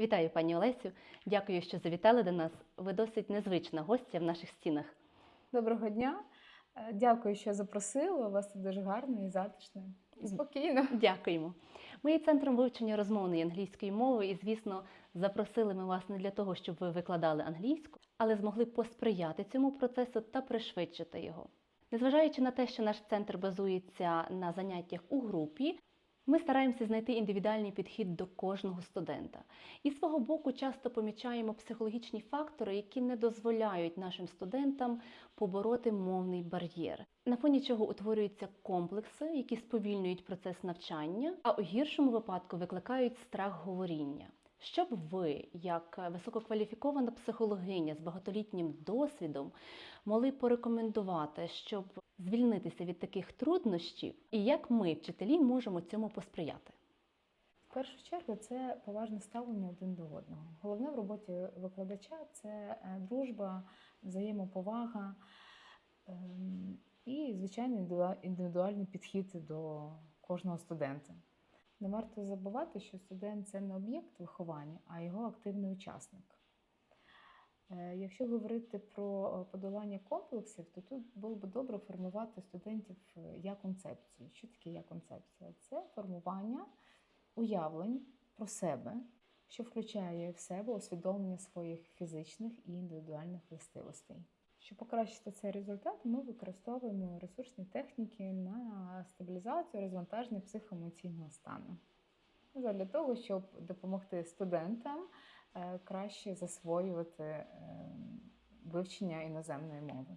Вітаю, пані Олесю. Дякую, що завітали до нас. Ви досить незвична гостя в наших стінах. Доброго дня. Е, Дякую, що запросили. У вас тут дуже гарно і затишно. І спокійно. Дякуємо. Ми є центром вивчення розмовної англійської мови, і, звісно, запросили ми вас не для того, щоб ви викладали англійську, але змогли посприяти цьому процесу та пришвидшити його. Незважаючи на те, що наш центр базується на заняттях у групі, ми стараємося знайти індивідуальний підхід до кожного студента. І свого боку часто помічаємо психологічні фактори, які не дозволяють нашим студентам побороти мовний бар'єр, на фоні чого утворюються комплекси, які сповільнюють процес навчання, а у гіршому випадку викликають страх говоріння. Що б ви, як висококваліфікована психологиня з багатолітнім досвідом, могли порекомендувати, щоб звільнитися від таких труднощів, і як ми, вчителі, можемо цьому посприяти? В першу чергу це поважне ставлення один до одного. Головне в роботі викладача це е, дружба, взаємоповага ем, і, звичайно, індивідуальний підхід до кожного студента. Не варто забувати, що студент це не об'єкт виховання, а його активний учасник. Е, Якщо говорити про е, подолання комплексів, то тут було б добре формувати студентів е, я концепцію. Що таке я концепція? Це формування уявлень про себе, що включає в себе усвідомлення своїх фізичних і індивідуальних властивостей. Щоб покращити цей результат, ми використовуємо ресурсні техніки на стабілізацію, розвантаження психоемоційного стану. Для того, щоб допомогти студентам е, краще засвоювати е, вивчення іноземної мови.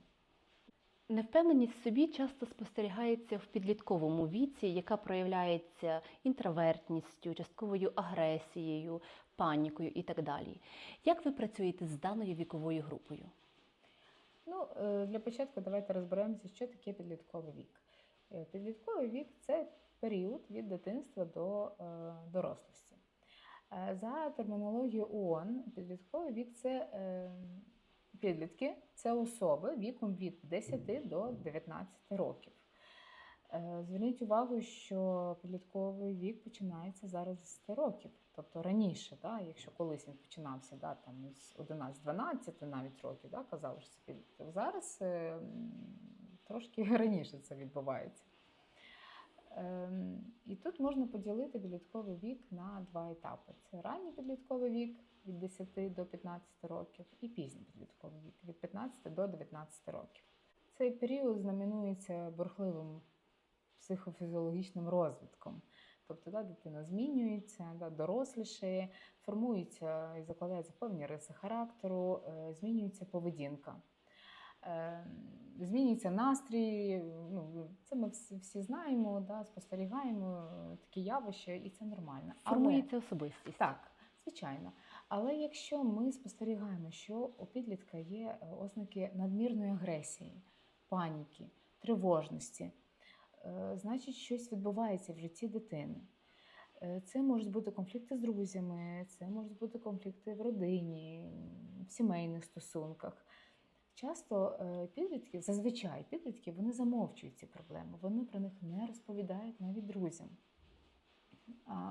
Невпевненість в собі часто спостерігається в підлітковому віці, яка проявляється інтровертністю, частковою агресією, панікою і так далі. Як ви працюєте з даною віковою групою? Ну, е, для початку давайте розберемося, що таке підлітковий вік. Е, Підлітковий вік це період від дитинства до е, дорослості. За термінологією ООН, підлітковий вік це підлітки, це особи віком від 10 до 19 років. Е, Зверніть увагу, що підлітковий вік починається зараз з 10 років, тобто раніше, да, якщо колись він починався да, там, з 11-12 навіть років, да, казали, що це підліток. Зараз е, трошки раніше це відбувається. Ем, І тут можна поділити підлітковий вік на два етапи: це ранній підлітковий вік від 10 до 15 років, і пізній підлітковий вік від 15 до 19 років. Цей період знаменується бурхливим психофізіологічним розвитком. Тобто да, дитина змінюється, да, дорослішає, формуються і закладаються певні риси характеру, е, змінюється поведінка. Е, Змінюється настрій, ну, це ми всі, всі знаємо, да, спостерігаємо е, такі явища, і це нормально. Але- Формується особистість. так, звичайно. Але якщо ми спостерігаємо, що у підлітка є ознаки надмірної агресії, паніки, тривожності, значить щось відбувається в житті дитини. Е, Це можуть бути конфлікти з друзями, це можуть бути конфлікти в родині, в сімейних стосунках. Часто е, підлітки, зазвичай підлітки, вони замовчують ці проблеми, вони про них не розповідають навіть друзям.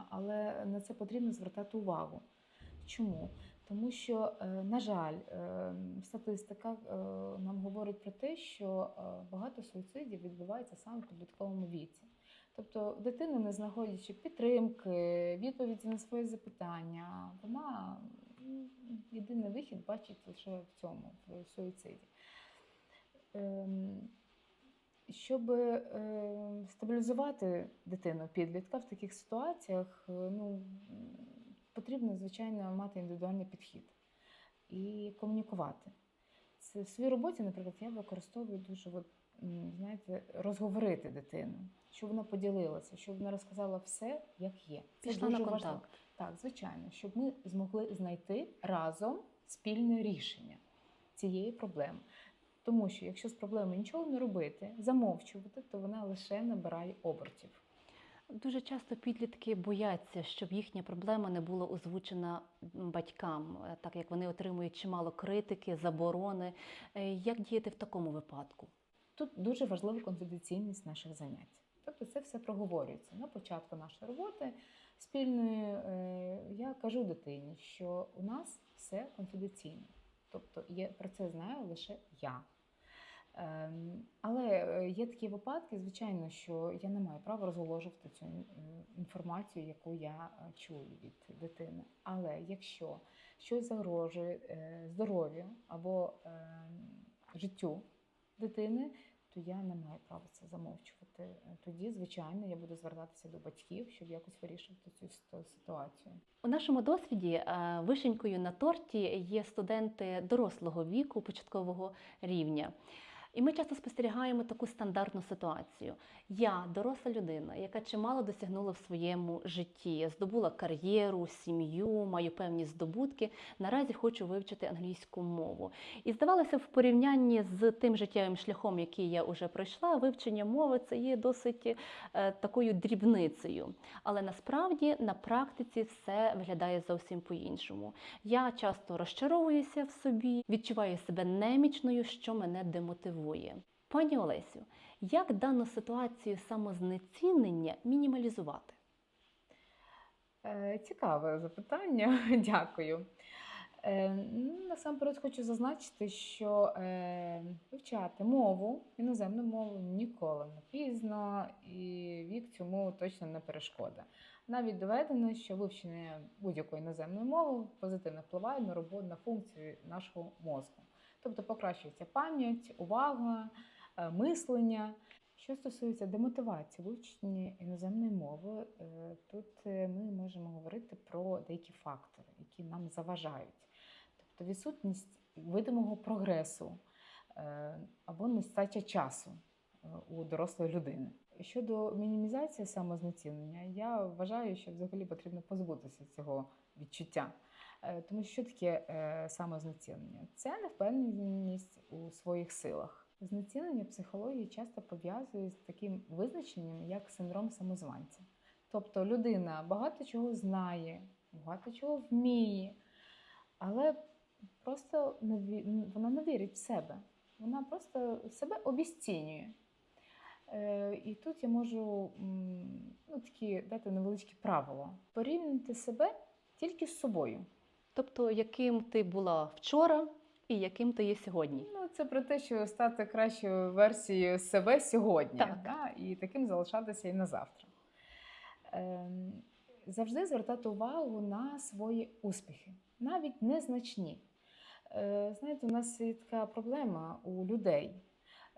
Але на це потрібно звертати увагу. Чому? Тому що, е, на жаль, е, статистика е, нам говорить про те, що багато суїцидів відбувається саме в підлітковому віці. Тобто дитина, не знаходячи підтримки, відповіді на свої запитання, вона єдиний вихід бачить лише в цьому, в суїциді. Ем, щоб стабілізувати дитину підлітка в таких ситуаціях, ну, потрібно, звичайно, мати індивідуальний підхід і комунікувати. Це в своїй роботі, наприклад, я використовую дуже от, знаєте, розговорити дитину, щоб вона поділилася, щоб вона розказала все, як є. Це Пішла на контакт. важливо. Так, звичайно, щоб ми змогли знайти разом спільне рішення цієї проблеми. Тому що якщо з проблемою нічого не робити, замовчувати, то вона лише набирає обертів. Дуже часто підлітки бояться, щоб їхня проблема не була озвучена батькам, е, так як вони отримують чимало критики, заборони. Е, Як діяти в такому випадку? Тут дуже важлива конфіденційність наших занять. Тобто це все проговорюється на початку нашої роботи. спільної, е, я кажу дитині, що у нас все конфіденційно. Тобто є, про це знаю лише я. Ем, Але е, є такі випадки, звичайно, що я не маю права розголошувати цю інформацію, яку я е, чую від дитини. Але якщо щось загрожує е, здоров'ю або ем, життю дитини, то я не маю права це замовчувати. Тоді, звичайно, я буду звертатися до батьків, щоб якось вирішувати цю ситуацію. У нашому досвіді вишенькою на торті є студенти дорослого віку, початкового рівня. І ми часто спостерігаємо таку стандартну ситуацію. Я доросла людина, яка чимало досягнула в своєму житті, здобула кар'єру, сім'ю, маю певні здобутки. Наразі хочу вивчити англійську мову. І здавалося, в порівнянні з тим життєвим шляхом, який я вже пройшла, вивчення мови це є досить е, такою дрібницею. Але насправді на практиці все виглядає зовсім по-іншому. Я часто розчаровуюся в собі, відчуваю себе немічною, що мене демотивує. Пані Олесю, як дану ситуацію самознецінення мінімалізувати? Е, Цікаве запитання, дякую. Е, ну, Насамперед хочу зазначити, що е, вивчати мову, іноземну мову ніколи не пізно, і вік цьому точно не перешкода. Навіть доведено, що вивчення будь-якої іноземної мови позитивно впливає на роботу на функцію нашого мозку. Тобто покращується пам'ять, увага, е, мислення. Що стосується демотивації вивчення іноземної мови, е, тут е, ми можемо говорити про деякі фактори, які нам заважають. Тобто відсутність видимого прогресу або нестача часу у дорослої людини. Щодо мінімізації самознецінення, я вважаю, що взагалі потрібно позбутися цього відчуття. Е, Тому що таке е, самознецінення? Це невпевненість у своїх силах. Знецінення психології часто пов'язує з таким визначенням, як синдром самозванця. Тобто людина багато чого знає, багато чого вміє, але просто не ві- вона не вірить в себе. Вона просто себе обіцінює. Е, І тут я можу ну, такі дати невеличкі правила. Порівняти себе тільки з собою. Тобто, яким ти була вчора і яким ти є сьогодні? Ну, це про те, що стати кращою версією себе сьогодні, Так. Да? і таким залишатися і на завтра. Ем, завжди звертати увагу на свої успіхи, навіть незначні. Е, знаєте, у нас є така проблема у людей,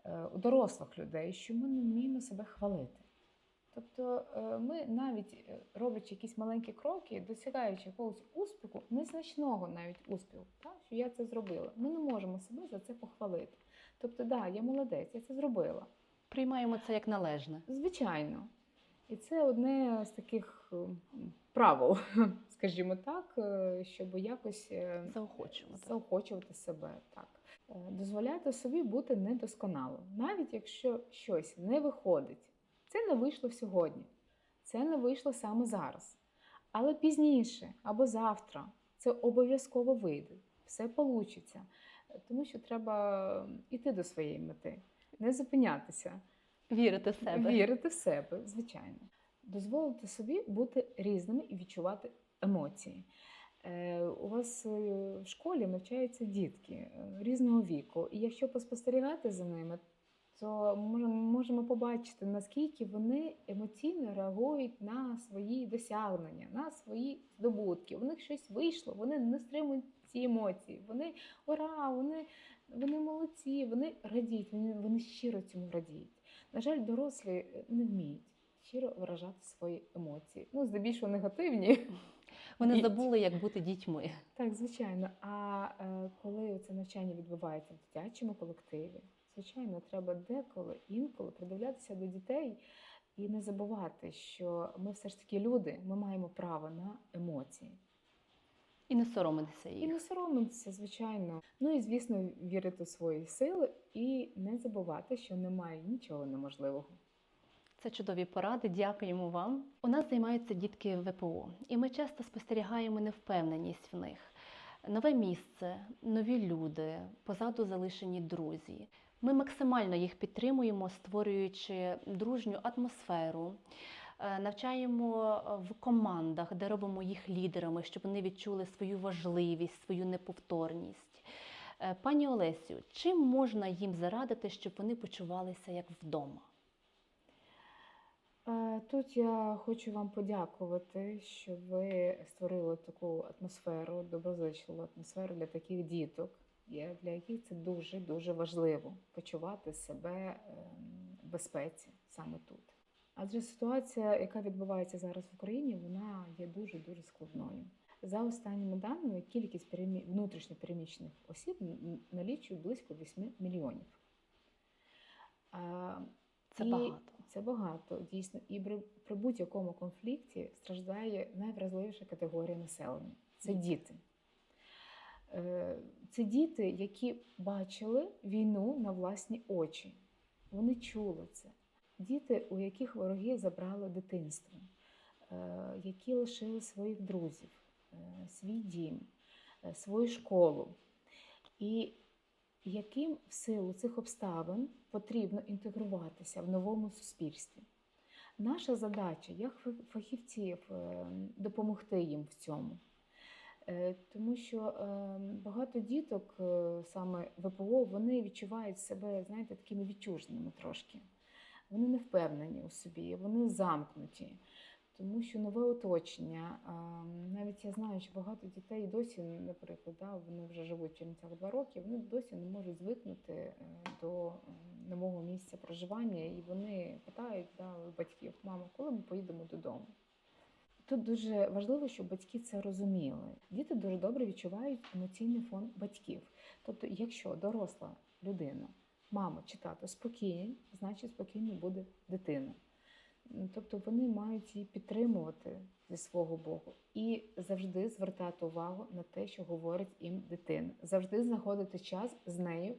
е, у дорослих людей, що ми не вміємо себе хвалити. Тобто е, ми навіть е, роблячи якісь маленькі кроки, досягаючи якогось успіху, незначного навіть успіху, так, що я це зробила, ми не можемо себе за це похвалити. Тобто, да, я молодець, я це зробила. Приймаємо це як належне. Звичайно. І це одне з таких правил, скажімо так, е, щоб якось е, Заохочувати. заохочувати себе. Так. Е, Дозволяти собі бути недосконалим, навіть якщо щось не виходить. Це не вийшло сьогодні, це не вийшло саме зараз. Але пізніше або завтра це обов'язково вийде, все получиться. Е, Тому що треба йти до своєї мети, не зупинятися. Вірити в себе. Вірити в себе, звичайно. Дозволити собі бути різними і відчувати емоції. Е, у вас е, в школі навчаються дітки е, різного віку, і якщо поспостерігати за ними, то можемо, можемо побачити, наскільки вони емоційно реагують на свої досягнення, на свої здобутки. У них щось вийшло, вони не стримують ці емоції. Вони ура, вони, вони молодці, вони радіють, вони, вони щиро цьому радіють. На жаль, дорослі е, не вміють щиро виражати свої емоції. Ну, здебільшого негативні. Вони І- забули, як бути дітьми. Так, звичайно. А е, коли це навчання відбувається в дитячому колективі, звичайно, треба деколи, інколи придивлятися до дітей і не забувати, що ми все ж таки люди, ми маємо право на емоції. І не соромитися їх. І не соромитися, звичайно. Ну і звісно, вірити в свої сили і не забувати, що немає нічого неможливого. Це чудові поради. Дякуємо вам. У нас займаються дітки ВПО, і ми часто спостерігаємо невпевненість в них. Нове місце, нові люди, позаду залишені друзі. Ми максимально їх підтримуємо, створюючи дружню атмосферу, е, навчаємо е, в командах, де робимо їх лідерами, щоб вони відчули свою важливість, свою неповторність. Е, Пані Олесю, чим можна їм зарадити, щоб вони почувалися як вдома? Тут я хочу вам подякувати, що ви створили таку атмосферу, доброзичливу атмосферу для таких діток, для яких це дуже дуже важливо почувати себе ем, в безпеці саме тут. Адже ситуація, яка відбувається зараз в Україні, вона є дуже дуже складною. За останніми даними, кількість перемі... внутрішньо осіб налічує близько 8 мільйонів. Це і багато. Це багато, дійсно. І при будь-якому конфлікті страждає найвразливіша категорія населення це діти. Е, Це діти, які бачили війну на власні очі. Вони чули це. Діти, у яких вороги забрали дитинство, е, які лишили своїх друзів, е, свій дім, свою школу. І яким в силу цих обставин потрібно інтегруватися в новому суспільстві. Наша задача, як фахівців, допомогти їм в цьому. Е, Тому що е, багато діток, е, саме ВПО, вони відчувають себе, знаєте, такими відчуженими трошки. Вони не впевнені у собі, вони замкнуті. Тому що нове оточення, навіть я знаю, що багато дітей досі, наприклад, да, вони вже живуть в Чернівцях два роки, вони досі не можуть звикнути е, до е, нового місця проживання, і вони питають да, батьків, мамо, коли ми поїдемо додому? Тут дуже важливо, щоб батьки це розуміли. Діти дуже добре відчувають емоційний фон батьків. Тобто, якщо доросла людина, мама чи тато спокійні, значить спокійно буде дитина. Тобто вони мають її підтримувати зі свого боку і завжди звертати увагу на те, що говорить їм дитина, завжди знаходити час з нею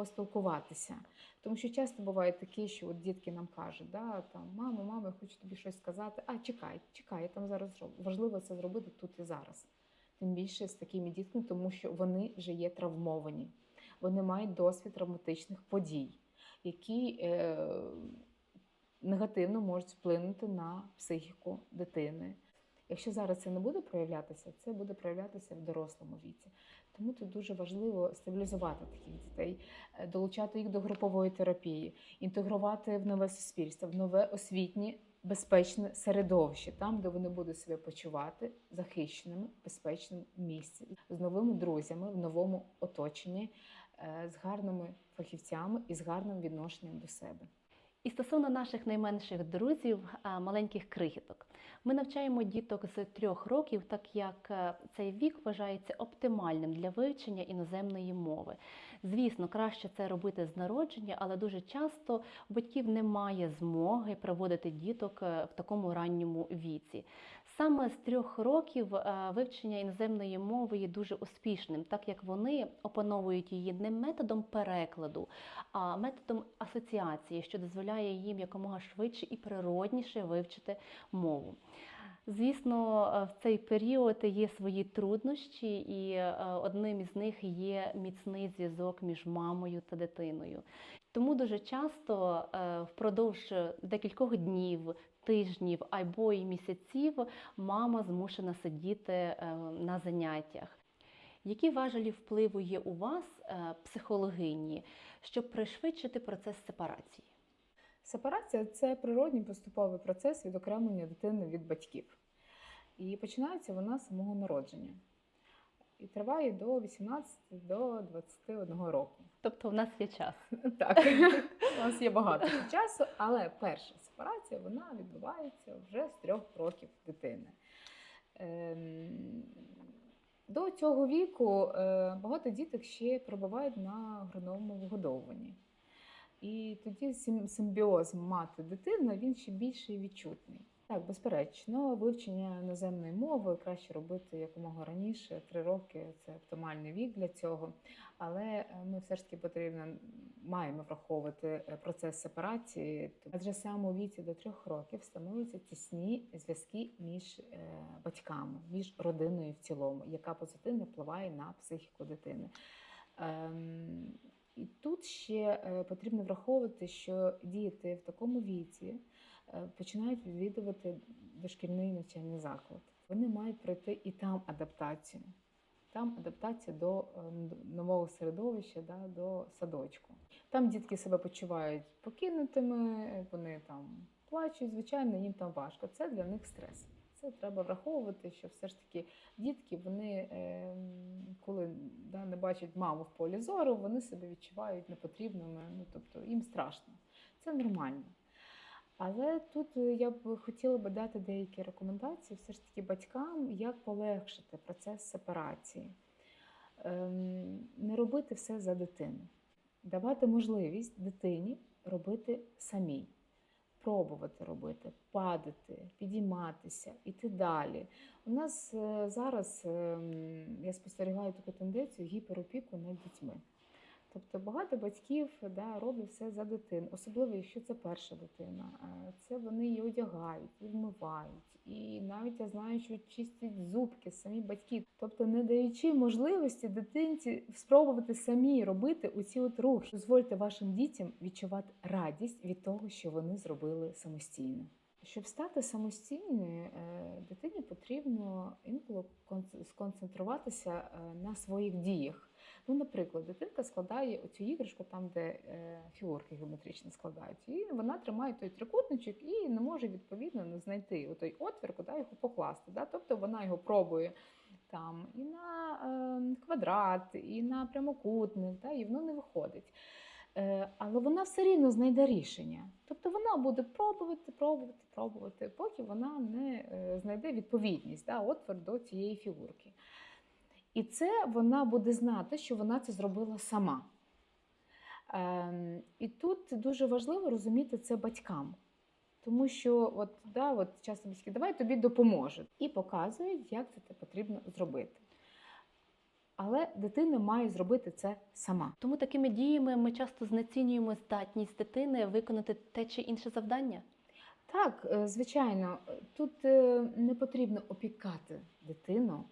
поспілкуватися. Тому що часто буває таке, що от дітки нам кажуть, да, там, мамо, мамо, я хочу тобі щось сказати. А чекай, чекай, я там зараз зроблю. Важливо це зробити тут і зараз. Тим більше з такими дітками, тому що вони вже є травмовані, вони мають досвід травматичних подій, які е, негативно можуть вплинути на психіку дитини. Якщо зараз це не буде проявлятися, це буде проявлятися в дорослому віці. Тому тут дуже важливо стабілізувати таких дітей, е, долучати їх до групової терапії, інтегрувати в нове суспільство, в нове освітнє безпечне середовище, там, де вони будуть себе почувати захищеними, в безпечному місці, з новими друзями, в новому оточенні, е, з гарними фахівцями і з гарним відношенням до себе. І стосовно наших найменших друзів, маленьких крихіток, ми навчаємо діток з трьох років, так як е, цей вік вважається оптимальним для вивчення іноземної мови. Звісно, краще це робити з народження, але дуже часто батьків немає змоги проводити діток е, в такому ранньому віці. Саме з трьох років е, вивчення іноземної мови є дуже успішним, так як вони опановують її не методом перекладу, а методом асоціації, що дозволяє їм якомога швидше і природніше вивчити мову. Звісно, е, в цей період є свої труднощі, і е, одним із них є міцний зв'язок між мамою та дитиною. Тому дуже часто впродовж декількох днів, тижнів або й місяців мама змушена сидіти е, на заняттях. Які важелі впливу є у вас, е, психологині, щоб пришвидшити процес сепарації? Сепарація це природній поступовий процес відокремлення дитини від батьків. І починається вона з самого народження. І триває до 18 до 21 року. Тобто, в нас є час. Так, у нас є багато часу, але перша сепарація вона відбувається вже з трьох років дитини. Ем, До цього віку е, багато діток ще перебувають на грудному вигодовуванні. І тоді симбіоз мати-дитина він ще більше відчутний. Так, безперечно, вивчення іноземної мови краще робити якомога раніше. Три роки це оптимальний вік для цього. Але е, ми все ж таки потрібно маємо враховувати е, процес сепарації, адже саме у віці до трьох років становляться тісні зв'язки між е, батьками, між родиною в цілому, яка позитивно впливає на психіку дитини. Ем, І тут ще потрібно враховувати, що діти в такому віці починають відвідувати дошкільний навчальний заклад. Вони мають пройти і там адаптацію. Там адаптація до е, нового середовища, да, до садочку. Там дітки себе почувають покинутими, вони там плачуть, звичайно, їм там важко. Це для них стрес. Це треба враховувати, що все ж таки дітки, вони, е, коли да, не бачать маму в полі зору, вони себе відчувають непотрібними, ну тобто їм страшно. Це нормально. Але тут е, я б хотіла би дати деякі рекомендації все ж таки батькам, як полегшити процес сепарації. Ем, Не робити все за дитину, давати можливість дитині робити самій, пробувати робити, падати, підійматися, іти далі. У нас е, зараз ем, я спостерігаю таку тенденцію гіперопіку над дітьми. Тобто багато батьків да, роблять все за дитину, особливо якщо це перша дитина. Е, Це вони її одягають, і вмивають. І навіть я знаю, що чистять зубки самі батьки. Тобто, не даючи можливості дитинці спробувати самі робити оці от рухи. Дозвольте вашим дітям відчувати радість від того, що вони зробили самостійно. Щоб стати самостійною, е, дитині потрібно інколи кон- сконцентруватися е, на своїх діях. Ну, наприклад, дитинка складає оцю іграшку там, де е, фігурки геометрично складають, і вона тримає той трикутничок і не може відповідно знайти той отвір, куди його покласти. Да? Тобто вона його пробує там і на е, квадрат, і на прямокутник, да? і воно не виходить. Е, але вона все рівно знайде рішення. Тобто вона буде пробувати, пробувати, пробувати, поки вона не знайде відповідність, да, отвір до цієї фігурки. І це вона буде знати, що вона це зробила сама. Ем, і тут дуже важливо розуміти це батькам. Тому що от, да, от часто батьки, давай тобі допоможуть. І показують, як це потрібно зробити. Але дитина має зробити це сама. Тому такими діями ми часто знецінюємо здатність дитини виконати те чи інше завдання. Так, е, звичайно, тут е, не потрібно опікати дитину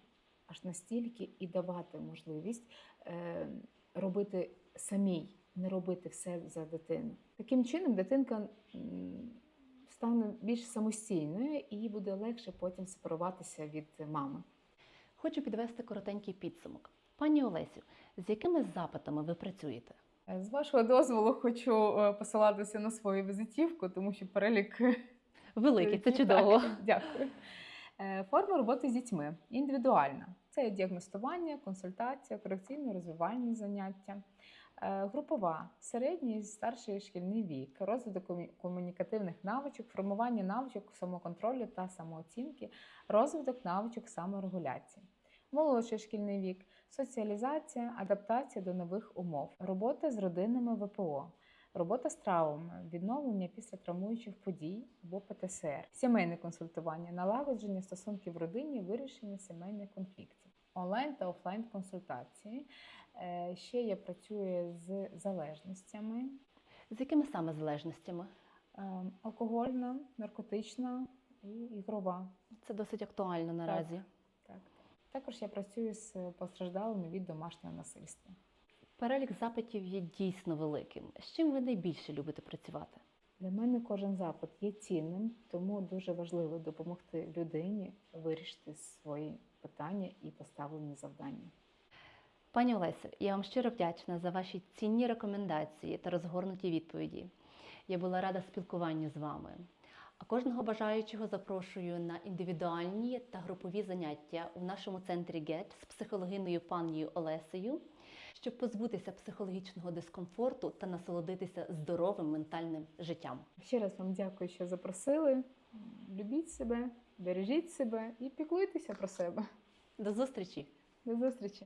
аж настільки і давати можливість е, робити самій, не робити все за дитину. Таким чином, дитинка стане більш самостійною і їй буде легше потім сепаруватися від мами. Хочу підвести коротенький підсумок. Пані Олесю, з якими запитами ви працюєте? Е, З вашого дозволу хочу е, посилатися на свою візитівку, тому що перелік Великий, це Так, чудово. Дякую. Е, Форма роботи з дітьми. Індивідуальна. Це діагностування, консультація, корекційно-розвивальні заняття. Е, Групова, середній і старший шкільний вік, розвиток комунікативних навичок, формування навичок самоконтролю та самооцінки, розвиток навичок саморегуляції. Молодший шкільний вік, соціалізація, адаптація до нових умов, робота з родинами ВПО, робота з травмами, відновлення після травмуючих подій або ПТСР, сімейне консультування, налагодження стосунків в родині, вирішення сімейних конфліктів, онлайн та офлайн консультації. Е, Ще я працюю з залежностями, З якими саме залежностями? е, алкогольна, наркотична і ігрова. Це досить актуально наразі. Так. Також я працюю з постраждалими від домашнього насильства. Перелік запитів є дійсно великим. З чим ви найбільше любите працювати? Для мене кожен запит є цінним, тому дуже важливо допомогти людині вирішити свої питання і поставлені завдання. Пані Олесю, я вам щиро вдячна за ваші цінні рекомендації та розгорнуті відповіді. Я була рада спілкуванню з вами. А кожного бажаючого запрошую на індивідуальні та групові заняття у нашому центрі ГЕТ з психологиною панією Олесею, щоб позбутися психологічного дискомфорту та насолодитися здоровим ментальним життям. Ще раз вам дякую, що запросили. Любіть себе, бережіть себе і піклуйтеся про себе. До зустрічі! До зустрічі!